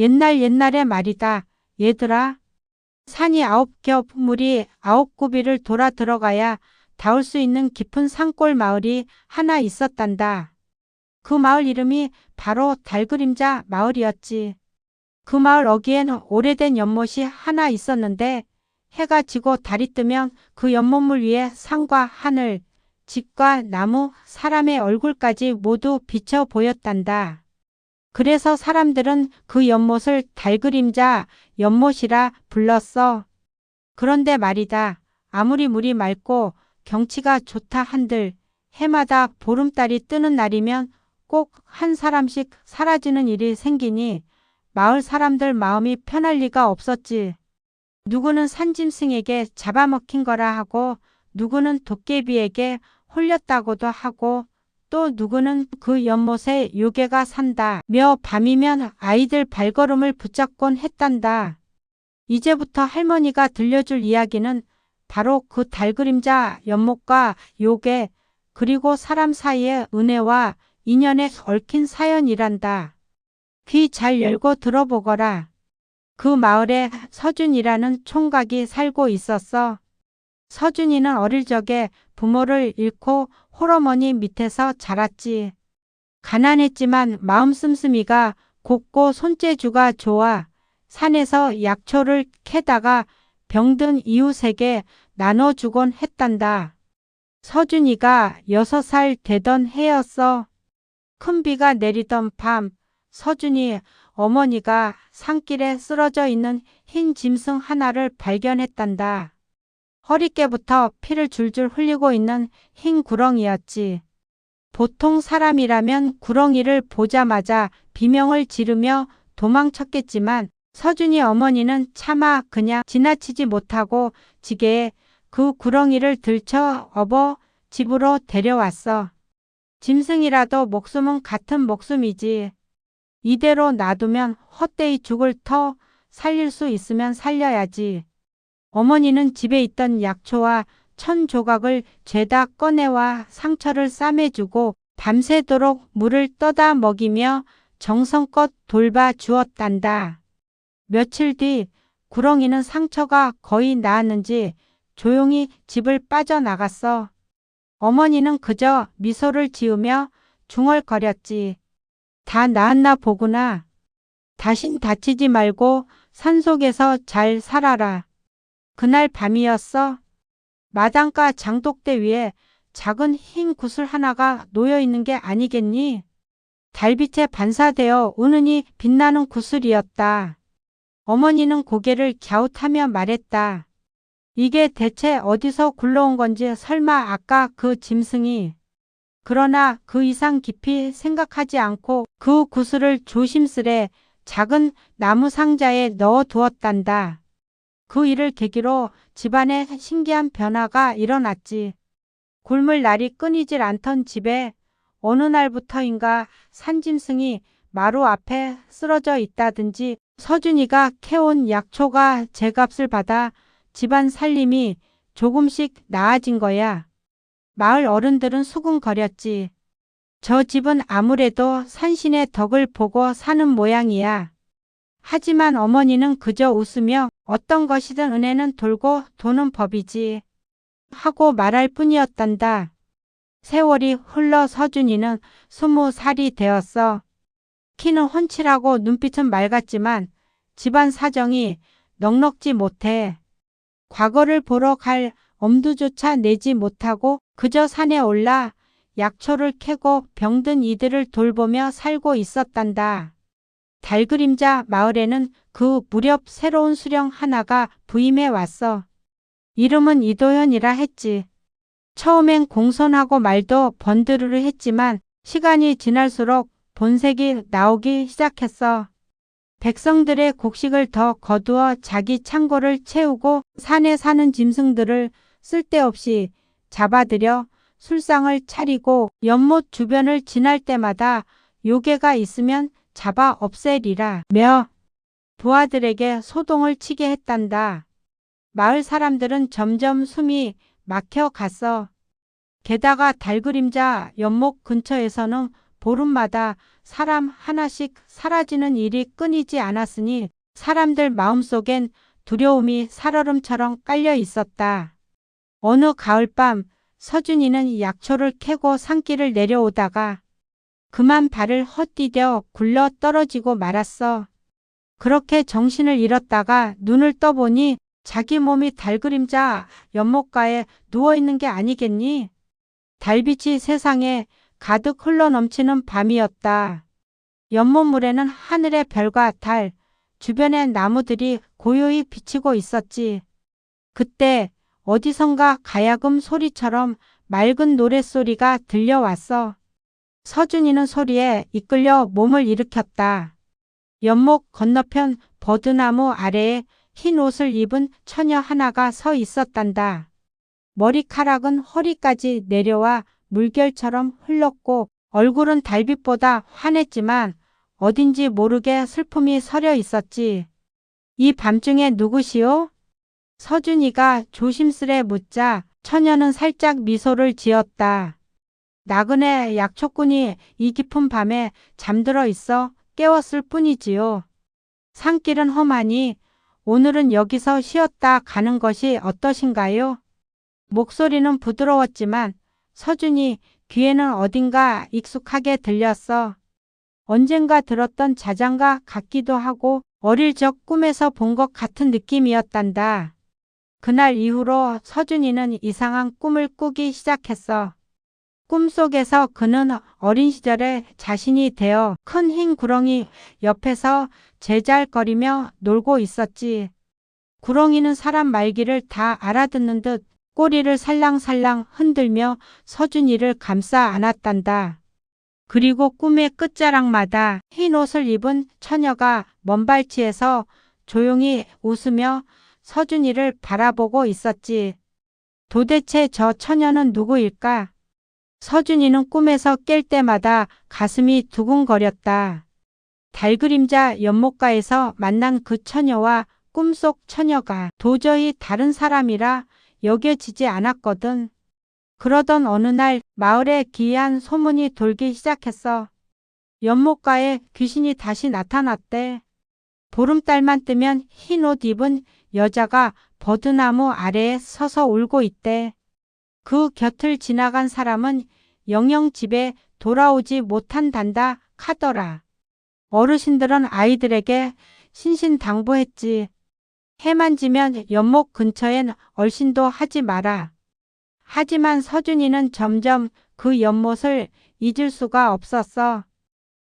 옛날 옛날의 말이다. 얘들아. 산이 아홉 겹, 물이 아홉 구비를 돌아 들어가야 닿을 수 있는 깊은 산골 마을이 하나 있었단다. 그 마을 이름이 바로 달그림자 마을이었지. 그 마을 어귀엔 오래된 연못이 하나 있었는데 해가 지고 달이 뜨면 그 연못물 위에 산과 하늘, 집과 나무, 사람의 얼굴까지 모두 비쳐 보였단다. 그래서 사람들은 그 연못을 달그림자 연못이라 불렀어. 그런데 말이다. 아무리 물이 맑고 경치가 좋다 한들 해마다 보름달이 뜨는 날이면 꼭 한 사람씩 사라지는 일이 생기니 마을 사람들 마음이 편할 리가 없었지. 누구는 산짐승에게 잡아먹힌 거라 하고 누구는 도깨비에게 홀렸다고도 하고 또 누구는 그 연못에 요괴가 산다 며 밤이면 아이들 발걸음을 붙잡곤 했단다. 이제부터 할머니가 들려줄 이야기는 바로 그 달 그림자 연못과 요괴 그리고 사람 사이의 은혜와 인연에 얽힌 사연이란다. 귀 잘 열고 들어보거라. 그 마을에 서준이라는 총각이 살고 있었어. 서준이는 어릴 적에 부모를 잃고 홀어머니 밑에서 자랐지. 가난했지만 마음 씀씀이가 곱고 손재주가 좋아 산에서 약초를 캐다가 병든 이웃에게 나눠주곤 했단다. 서준이가 여섯 살 되던 해였어. 큰 비가 내리던 밤 서준이 어머니가 산길에 쓰러져 있는 흰 짐승 하나를 발견했단다. 허리께부터 피를 줄줄 흘리고 있는 흰 구렁이였지. 보통 사람이라면 구렁이를 보자마자 비명을 지르며 도망쳤겠지만 서준이 어머니는 차마 그냥 지나치지 못하고 지게에 그 구렁이를 들쳐 업어 집으로 데려왔어. 짐승이라도 목숨은 같은 목숨이지. 이대로 놔두면 헛되이 죽을 터 살릴 수 있으면 살려야지. 어머니는 집에 있던 약초와 천 조각을 죄다 꺼내와 상처를 싸매주고 밤새도록 물을 떠다 먹이며 정성껏 돌봐 주었단다. 며칠 뒤 구렁이는 상처가 거의 나았는지 조용히 집을 빠져나갔어. 어머니는 그저 미소를 지으며 중얼거렸지. 다 나았나 보구나. 다신 다치지 말고 산속에서 잘 살아라. 그날 밤이었어. 마당가 장독대 위에 작은 흰 구슬 하나가 놓여 있는 게 아니겠니? 달빛에 반사되어 은은히 빛나는 구슬이었다. 어머니는 고개를 갸웃하며 말했다. 이게 대체 어디서 굴러온 건지 설마 아까 그 짐승이. 그러나 그 이상 깊이 생각하지 않고 그 구슬을 조심스레 작은 나무 상자에 넣어 두었단다. 그 일을 계기로 집안에 신기한 변화가 일어났지. 굶을 날이 끊이질 않던 집에 어느 날부터인가 산짐승이 마루 앞에 쓰러져 있다든지 서준이가 캐온 약초가 제값을 받아 집안 살림이 조금씩 나아진 거야. 마을 어른들은 수군거렸지. 저 집은 아무래도 산신의 덕을 보고 사는 모양이야. 하지만 어머니는 그저 웃으며 어떤 것이든 은혜는 돌고 도는 법이지. 하고 말할 뿐이었단다. 세월이 흘러 서준이는 스무 살이 되었어. 키는 훤칠하고 눈빛은 맑았지만 집안 사정이 넉넉지 못해. 과거를 보러 갈 엄두조차 내지 못하고 그저 산에 올라 약초를 캐고 병든 이들을 돌보며 살고 있었단다. 달 그림자 마을에는 그 무렵 새로운 수령 하나가 부임해 왔어. 이름은 이도현이라 했지. 처음엔 공손하고 말도 번드르르 했지만 시간이 지날수록 본색이 나오기 시작했어. 백성들의 곡식을 더 거두어 자기 창고를 채우고 산에 사는 짐승들을 쓸데없이 잡아들여 술상을 차리고 연못 주변을 지날 때마다 요괴가 있으면 잡아 없애리라 며 부하들에게 소동을 치게 했단다. 마을 사람들은 점점 숨이 막혀 갔어. 게다가 달 그림자 연못 근처에서는 보름마다 사람 하나씩 사라지는 일이 끊이지 않았으니 사람들 마음속엔 두려움이 살얼음처럼 깔려 있었다. 어느 가을밤 서준이는 약초를 캐고 산길을 내려오다가 그만 발을 헛디뎌 굴러 떨어지고 말았어. 그렇게 정신을 잃었다가 눈을 떠보니 자기 몸이 달 그림자 연못가에 누워있는 게 아니겠니? 달빛이 세상에 가득 흘러넘치는 밤이었다. 연못물에는 하늘의 별과 달, 주변의 나무들이 고요히 비치고 있었지. 그때 어디선가 가야금 소리처럼 맑은 노랫소리가 들려왔어. 서준이는 소리에 이끌려 몸을 일으켰다. 연목 건너편 버드나무 아래에 흰 옷을 입은 처녀 하나가 서 있었단다. 머리카락은 허리까지 내려와 물결처럼 흘렀고 얼굴은 달빛보다 환했지만 어딘지 모르게 슬픔이 서려 있었지. 이 밤중에 누구시오? 서준이가 조심스레 묻자 처녀는 살짝 미소를 지었다. 나그네 약초꾼이 이 깊은 밤에 잠들어 있어 깨웠을 뿐이지요. 산길은 험하니 오늘은 여기서 쉬었다 가는 것이 어떠신가요? 목소리는 부드러웠지만 서준이 귀에는 어딘가 익숙하게 들렸어. 언젠가 들었던 자장가 같기도 하고 어릴 적 꿈에서 본 것 같은 느낌이었단다. 그날 이후로 서준이는 이상한 꿈을 꾸기 시작했어. 꿈속에서 그는 어린 시절에 자신이 되어 큰 흰 구렁이 옆에서 제잘거리며 놀고 있었지. 구렁이는 사람 말귀를 다 알아듣는 듯 꼬리를 살랑살랑 흔들며 서준이를 감싸 안았단다. 그리고 꿈의 끝자락마다 흰 옷을 입은 처녀가 먼발치에서 조용히 웃으며 서준이를 바라보고 있었지. 도대체 저 처녀는 누구일까? 서준이는 꿈에서 깰 때마다 가슴이 두근거렸다. 달 그림자 연못가에서 만난 그 처녀와 꿈속 처녀가 도저히 다른 사람이라 여겨지지 않았거든. 그러던 어느 날 마을에 기이한 소문이 돌기 시작했어. 연못가에 귀신이 다시 나타났대. 보름달만 뜨면 흰 옷 입은 여자가 버드나무 아래에 서서 울고 있대. 그 곁을 지나간 사람은 영영 집에 돌아오지 못한단다 카더라. 어르신들은 아이들에게 신신당부했지. 해만 지면 연못 근처엔 얼씬도 하지 마라. 하지만 서준이는 점점 그 연못을 잊을 수가 없었어.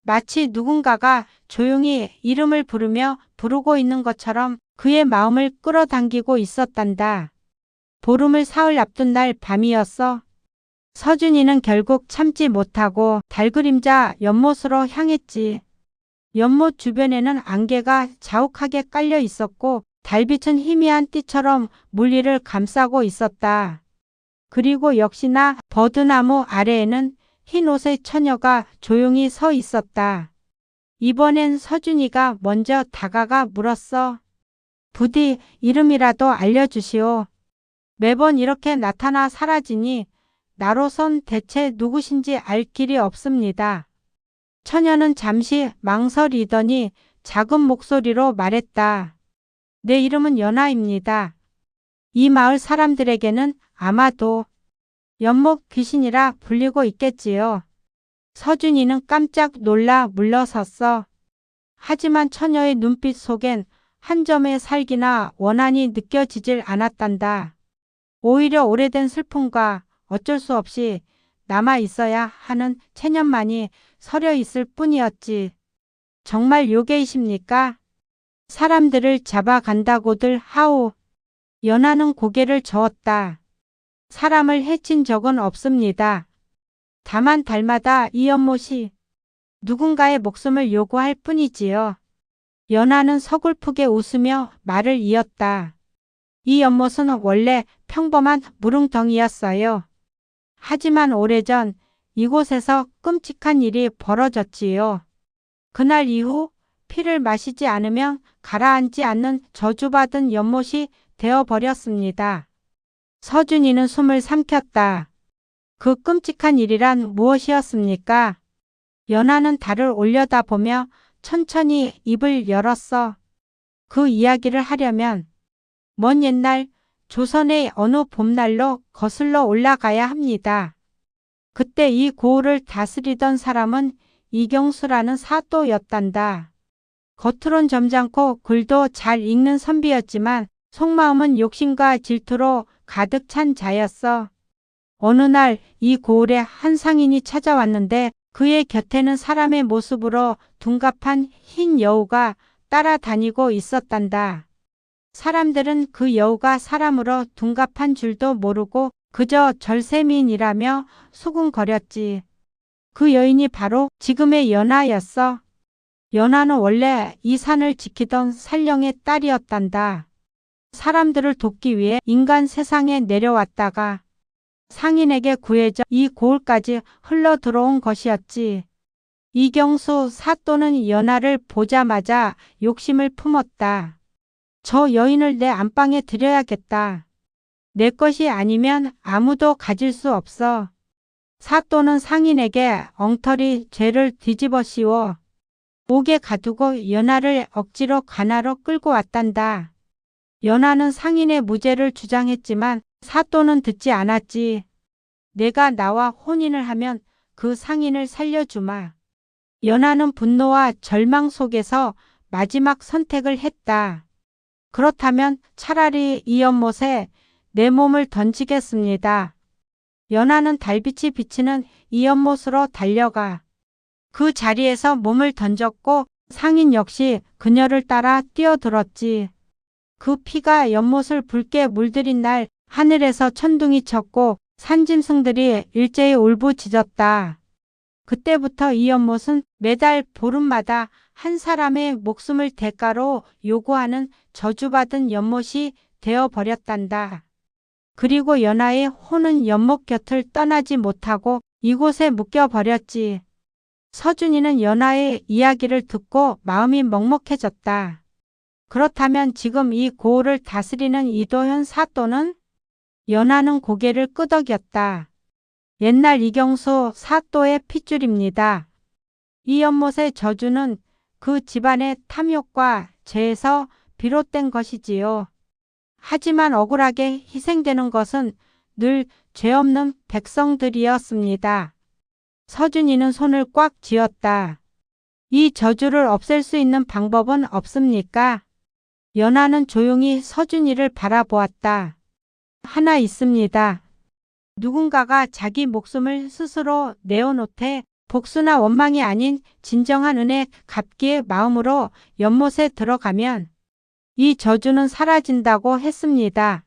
마치 누군가가 조용히 이름을 부르며 부르고 있는 것처럼 그의 마음을 끌어당기고 있었단다. 보름을 사흘 앞둔 날 밤이었어. 서준이는 결국 참지 못하고 달그림자 연못으로 향했지. 연못 주변에는 안개가 자욱하게 깔려 있었고 달빛은 희미한 띠처럼 물리를 감싸고 있었다. 그리고 역시나 버드나무 아래에는 흰 옷의 처녀가 조용히 서 있었다. 이번엔 서준이가 먼저 다가가 물었어. 부디 이름이라도 알려주시오. 매번 이렇게 나타나 사라지니 나로선 대체 누구신지 알 길이 없습니다. 처녀는 잠시 망설이더니 작은 목소리로 말했다. 내 이름은 연아입니다. 이 마을 사람들에게는 아마도 연못 귀신이라 불리고 있겠지요. 서준이는 깜짝 놀라 물러섰어. 하지만 처녀의 눈빛 속엔 한 점의 살기나 원한이 느껴지질 않았단다. 오히려 오래된 슬픔과 어쩔 수 없이 남아 있어야 하는 체념만이 서려 있을 뿐이었지. 정말 요괴이십니까? 사람들을 잡아간다고들 하오. 연하는 고개를 저었다. 사람을 해친 적은 없습니다. 다만 달마다 이 연못이 누군가의 목숨을 요구할 뿐이지요. 연하는 서글프게 웃으며 말을 이었다. 이 연못은 원래 평범한 무릉덩이였어요. 하지만 오래전 이곳에서 끔찍한 일이 벌어졌지요. 그날 이후 피를 마시지 않으면 가라앉지 않는 저주받은 연못이 되어버렸습니다. 서준이는 숨을 삼켰다. 그 끔찍한 일이란 무엇이었습니까? 연하는 달을 올려다보며 천천히 입을 열었어. 그 이야기를 하려면 먼 옛날 조선의 어느 봄날로 거슬러 올라가야 합니다. 그때 이 고을을 다스리던 사람은 이경수라는 사또였단다. 겉으론 점잖고 글도 잘 읽는 선비였지만 속마음은 욕심과 질투로 가득 찬 자였어. 어느 날 이 고을에 한 상인이 찾아왔는데 그의 곁에는 사람의 모습으로 둔갑한 흰 여우가 따라다니고 있었단다. 사람들은 그 여우가 사람으로 둔갑한 줄도 모르고 그저 절세미인이라며 수군거렸지. 그 여인이 바로 지금의 연하였어. 연하는 원래 이 산을 지키던 살령의 딸이었단다. 사람들을 돕기 위해 인간 세상에 내려왔다가 상인에게 구해져 이 고을까지 흘러 들어온 것이었지. 이경수 사또는 연하를 보자마자 욕심을 품었다. 저 여인을 내 안방에 들여야겠다. 내 것이 아니면 아무도 가질 수 없어. 사또는 상인에게 엉터리 죄를 뒤집어 씌워 옥에 가두고 연하를 억지로 관하로 끌고 왔단다. 연하는 상인의 무죄를 주장했지만 사또는 듣지 않았지. 내가 나와 혼인을 하면 그 상인을 살려주마. 연하는 분노와 절망 속에서 마지막 선택을 했다. 그렇다면 차라리 이 연못에 내 몸을 던지겠습니다. 연하는 달빛이 비치는 이 연못으로 달려가. 그 자리에서 몸을 던졌고 상인 역시 그녀를 따라 뛰어들었지. 그 피가 연못을 붉게 물들인 날 하늘에서 천둥이 쳤고 산짐승들이 일제히 울부짖었다. 그때부터 이 연못은 매달 보름마다 한 사람의 목숨을 대가로 요구하는 저주받은 연못이 되어버렸단다. 그리고 연하의 호는 연못 곁을 떠나지 못하고 이곳에 묶여버렸지. 서준이는 연하의 이야기를 듣고 마음이 먹먹해졌다. 그렇다면 지금 이 고을을 다스리는 이도현 사또는 연하는 고개를 끄덕였다. 옛날 이경수 사또의 핏줄입니다. 이 연못의 저주는 그 집안의 탐욕과 죄에서 비롯된 것이지요. 하지만 억울하게 희생되는 것은 늘 죄 없는 백성들이었습니다. 서준이는 손을 꽉 쥐었다. 이 저주를 없앨 수 있는 방법은 없습니까? 연하는 조용히 서준이를 바라보았다. 하나 있습니다. 누군가가 자기 목숨을 스스로 내어놓되 복수나 원망이 아닌 진정한 은혜 갚기의 마음으로 연못에 들어가면 이 저주는 사라진다고 했습니다.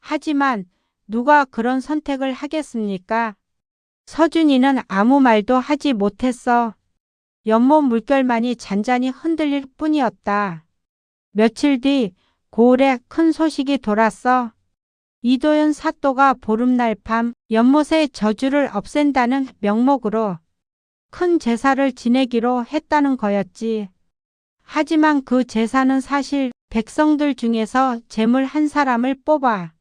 하지만 누가 그런 선택을 하겠습니까? 서준이는 아무 말도 하지 못했어. 연못 물결만이 잔잔히 흔들릴 뿐이었다. 며칠 뒤 고을에 큰 소식이 돌았어. 이도현 사또가 보름날 밤 연못의 저주를 없앤다는 명목으로 큰 제사를 지내기로 했다는 거였지. 하지만 그 제사는 사실 백성들 중에서 재물 한 사람을 뽑아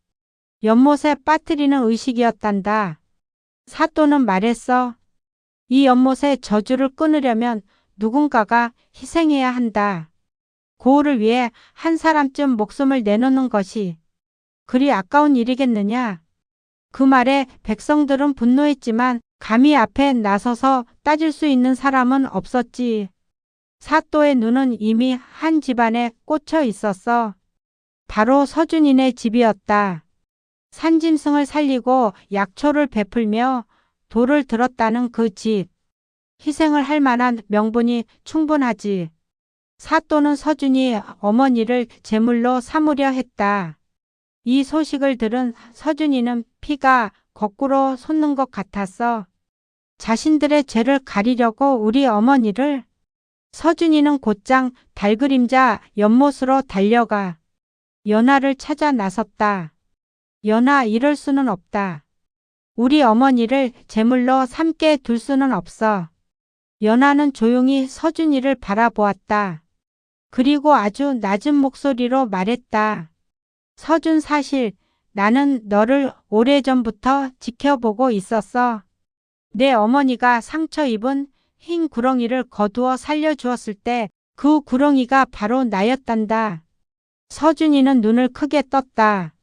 연못에 빠뜨리는 의식이었단다. 사또는 말했어. 이 연못의 저주를 끊으려면 누군가가 희생해야 한다. 고을을 위해 한 사람쯤 목숨을 내놓는 것이 그리 아까운 일이겠느냐. 그 말에 백성들은 분노했지만 감히 앞에 나서서 따질 수 있는 사람은 없었지. 사또의 눈은 이미 한 집안에 꽂혀 있었어. 바로 서준이네 집이었다. 산짐승을 살리고 약초를 베풀며 돌을 들었다는 그 집. 희생을 할 만한 명분이 충분하지. 사또는 서준이 어머니를 제물로 삼으려 했다. 이 소식을 들은 서준이는 피가 거꾸로 솟는 것 같았어. 자신들의 죄를 가리려고 우리 어머니를 서준이는 곧장 달그림자 연못으로 달려가 연하를 찾아 나섰다. 연하 이럴 수는 없다. 우리 어머니를 제물로 삼게 둘 수는 없어. 연하는 조용히 서준이를 바라보았다. 그리고 아주 낮은 목소리로 말했다. 서준 사실 나는 너를 오래전부터 지켜보고 있었어. 내 어머니가 상처 입은 흰 구렁이를 거두어 살려주었을 때 그 구렁이가 바로 나였단다. 서준이는 눈을 크게 떴다.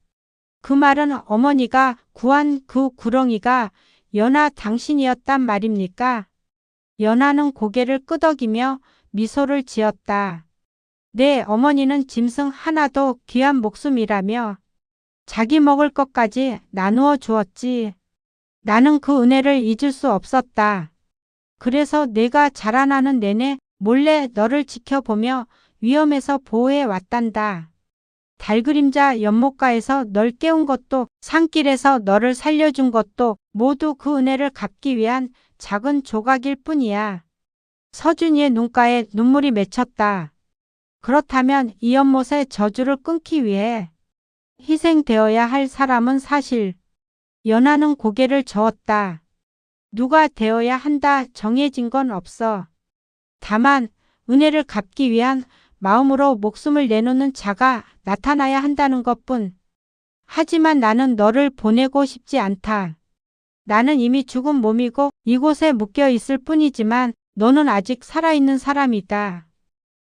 그 말은 어머니가 구한 그 구렁이가 연아 당신이었단 말입니까? 연아는 고개를 끄덕이며 미소를 지었다. 내 어머니는 짐승 하나도 귀한 목숨이라며 자기 먹을 것까지 나누어 주었지. 나는 그 은혜를 잊을 수 없었다. 그래서 내가 자라나는 내내 몰래 너를 지켜보며 위험에서 보호해 왔단다. 달그림자 연못가에서 널 깨운 것도 산길에서 너를 살려준 것도 모두 그 은혜를 갚기 위한 작은 조각일 뿐이야. 서준이의 눈가에 눈물이 맺혔다. 그렇다면 이 연못의 저주를 끊기 위해 희생되어야 할 사람은 사실 연하는 고개를 저었다. 누가 되어야 한다 정해진 건 없어. 다만 은혜를 갚기 위한 마음으로 목숨을 내놓는 자가 나타나야 한다는 것뿐. 하지만 나는 너를 보내고 싶지 않다. 나는 이미 죽은 몸이고 이곳에 묶여 있을 뿐이지만 너는 아직 살아있는 사람이다.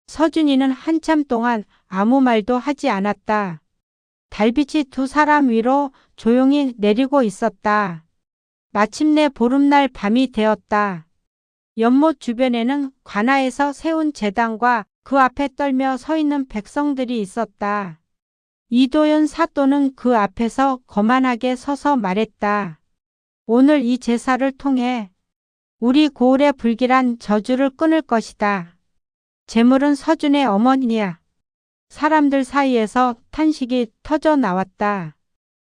서준이는 한참 동안 아무 말도 하지 않았다. 달빛이 두 사람 위로 조용히 내리고 있었다. 마침내 보름날 밤이 되었다. 연못 주변에는 관아에서 세운 재단과 그 앞에 떨며 서 있는 백성들이 있었다. 이도현 사또는 그 앞에서 거만하게 서서 말했다. 오늘 이 제사를 통해 우리 고을의 불길한 저주를 끊을 것이다. 재물은 서준의 어머니야. 사람들 사이에서 탄식이 터져 나왔다.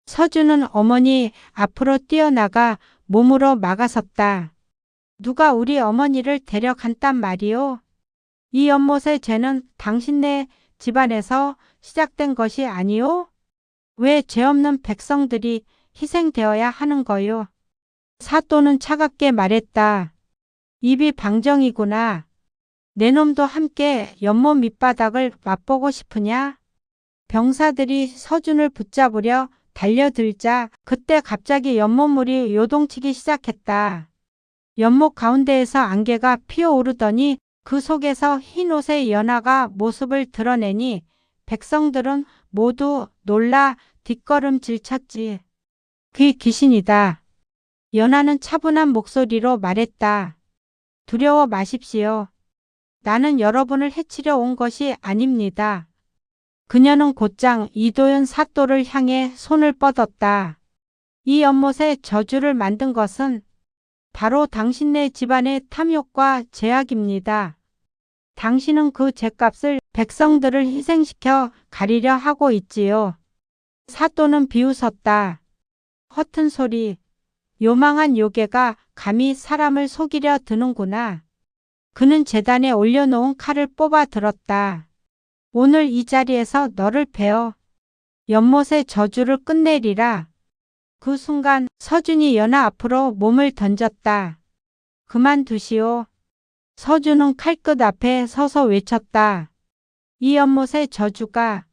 서준은 어머니 앞으로 뛰어나가 몸으로 막아섰다. 누가 우리 어머니를 데려간단 말이오? 이 연못의 죄는 당신네 집안에서 시작된 것이 아니오? 왜 죄 없는 백성들이 희생되어야 하는 거요? 사또는 차갑게 말했다. 입이 방정이구나. 내 놈도 함께 연못 밑바닥을 맛보고 싶으냐? 병사들이 서준을 붙잡으려 달려들자 그때 갑자기 연못물이 요동치기 시작했다. 연못 가운데에서 안개가 피어오르더니 그 속에서 흰 옷의 연하가 모습을 드러내니 백성들은 모두 놀라 뒷걸음질 쳤지. 그 귀신이다. 연하는 차분한 목소리로 말했다. 두려워 마십시오. 나는 여러분을 해치려 온 것이 아닙니다. 그녀는 곧장 이도현 사또를 향해 손을 뻗었다. 이 연못에 저주를 만든 것은 바로 당신네 집안의 탐욕과 제약입니다. 당신은 그 죄값을 백성들을 희생시켜 가리려 하고 있지요. 사또는 비웃었다. 허튼 소리. 요망한 요괴가 감히 사람을 속이려 드는구나. 그는 재단에 올려놓은 칼을 뽑아 들었다. 오늘 이 자리에서 너를 베어 연못의 저주를 끝내리라. 그 순간 서준이 연하 앞으로 몸을 던졌다. 그만두시오. 서준은 칼끝 앞에 서서 외쳤다. 이 연못의 저주가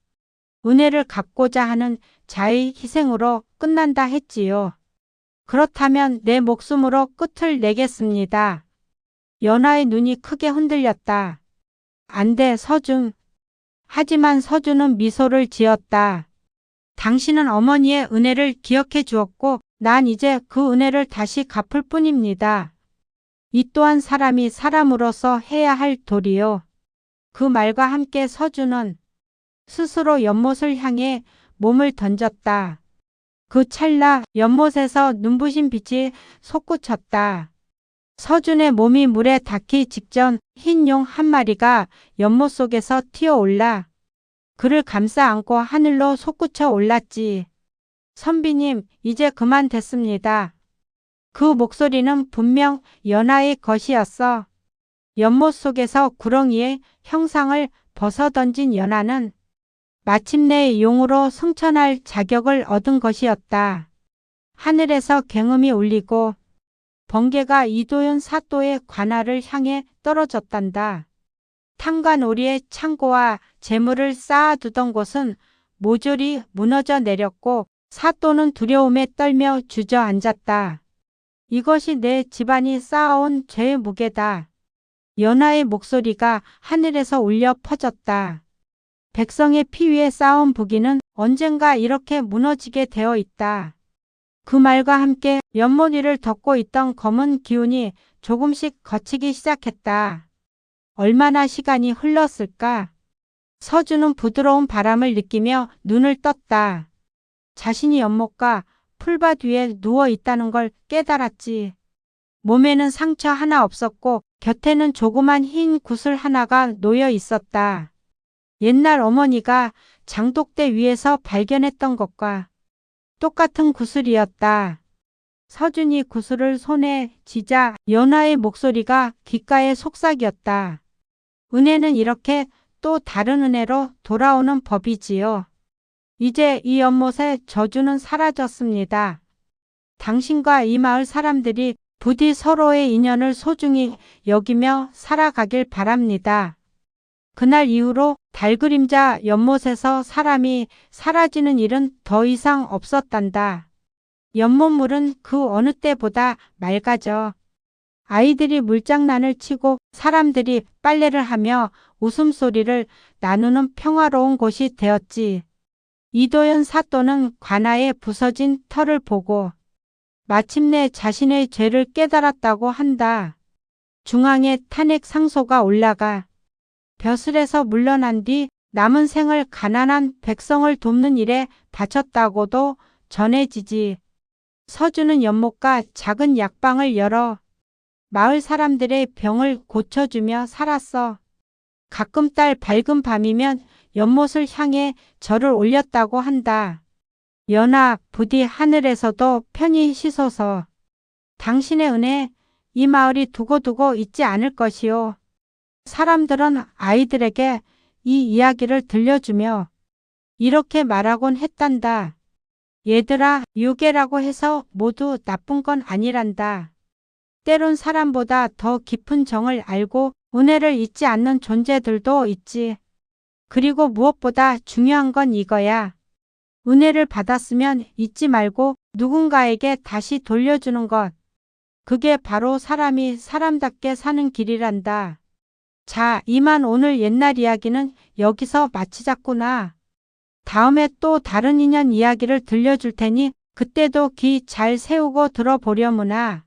은혜를 갚고자 하는 자의 희생으로 끝난다 했지요. 그렇다면 내 목숨으로 끝을 내겠습니다. 연하의 눈이 크게 흔들렸다. 안 돼, 서준. 하지만 서준은 미소를 지었다. 당신은 어머니의 은혜를 기억해 주었고 난 이제 그 은혜를 다시 갚을 뿐입니다. 이 또한 사람이 사람으로서 해야 할 도리요. 그 말과 함께 서준은 스스로 연못을 향해 몸을 던졌다. 그 찰나 연못에서 눈부신 빛이 솟구쳤다. 서준의 몸이 물에 닿기 직전 흰 용 한 마리가 연못 속에서 튀어올라 그를 감싸 안고 하늘로 솟구쳐 올랐지. 선비님, 이제 그만 됐습니다. 그 목소리는 분명 연하의 것이었어. 연못 속에서 구렁이의 형상을 벗어던진 연하는 마침내 용으로 승천할 자격을 얻은 것이었다. 하늘에서 갱음이 울리고 번개가 이도현 사또의 관할을 향해 떨어졌단다. 탄관오리의 창고와 재물을 쌓아두던 곳은 모조리 무너져 내렸고 사또는 두려움에 떨며 주저앉았다. 이것이 내 집안이 쌓아온 죄의 무게다. 연하의 목소리가 하늘에서 울려 퍼졌다. 백성의 피 위에 쌓은 부기는 언젠가 이렇게 무너지게 되어 있다. 그 말과 함께 연못 위를 덮고 있던 검은 기운이 조금씩 거치기 시작했다. 얼마나 시간이 흘렀을까? 서주는 부드러운 바람을 느끼며 눈을 떴다. 자신이 연못과 풀밭 위에 누워 있다는 걸 깨달았지. 몸에는 상처 하나 없었고 곁에는 조그만 흰 구슬 하나가 놓여 있었다. 옛날 어머니가 장독대 위에서 발견했던 것과 똑같은 구슬이었다. 서준이 구슬을 손에 쥐자 연하의 목소리가 귓가에 속삭였다. 은혜는 이렇게 또 다른 은혜로 돌아오는 법이지요. 이제 이 연못의 저주는 사라졌습니다. 당신과 이 마을 사람들이 부디 서로의 인연을 소중히 여기며 살아가길 바랍니다. 그날 이후로 달 그림자 연못에서 사람이 사라지는 일은 더 이상 없었단다. 연못물은 그 어느 때보다 맑아져. 아이들이 물장난을 치고 사람들이 빨래를 하며 웃음소리를 나누는 평화로운 곳이 되었지. 이도현 사또는 관아의 부서진 털을 보고 마침내 자신의 죄를 깨달았다고 한다. 중앙에 탄핵 상소가 올라가 벼슬에서 물러난 뒤 남은 생을 가난한 백성을 돕는 일에 바쳤다고도 전해지지. 서주는 연못가 작은 약방을 열어 마을 사람들의 병을 고쳐주며 살았어. 가끔 딸 밝은 밤이면 연못을 향해 절을 올렸다고 한다. 연하 부디 하늘에서도 편히 쉬소서. 당신의 은혜 이 마을이 두고두고 잊지 않을 것이요. 사람들은 아이들에게 이 이야기를 들려주며 이렇게 말하곤 했단다. 얘들아, 유괴라고 해서 모두 나쁜 건 아니란다. 때론 사람보다 더 깊은 정을 알고 은혜를 잊지 않는 존재들도 있지. 그리고 무엇보다 중요한 건 이거야. 은혜를 받았으면 잊지 말고 누군가에게 다시 돌려주는 것. 그게 바로 사람이 사람답게 사는 길이란다. 자, 이만 오늘 옛날 이야기는 여기서 마치자꾸나. 다음에 또 다른 인연 이야기를 들려줄 테니 그때도 귀 잘 세우고 들어보려무나.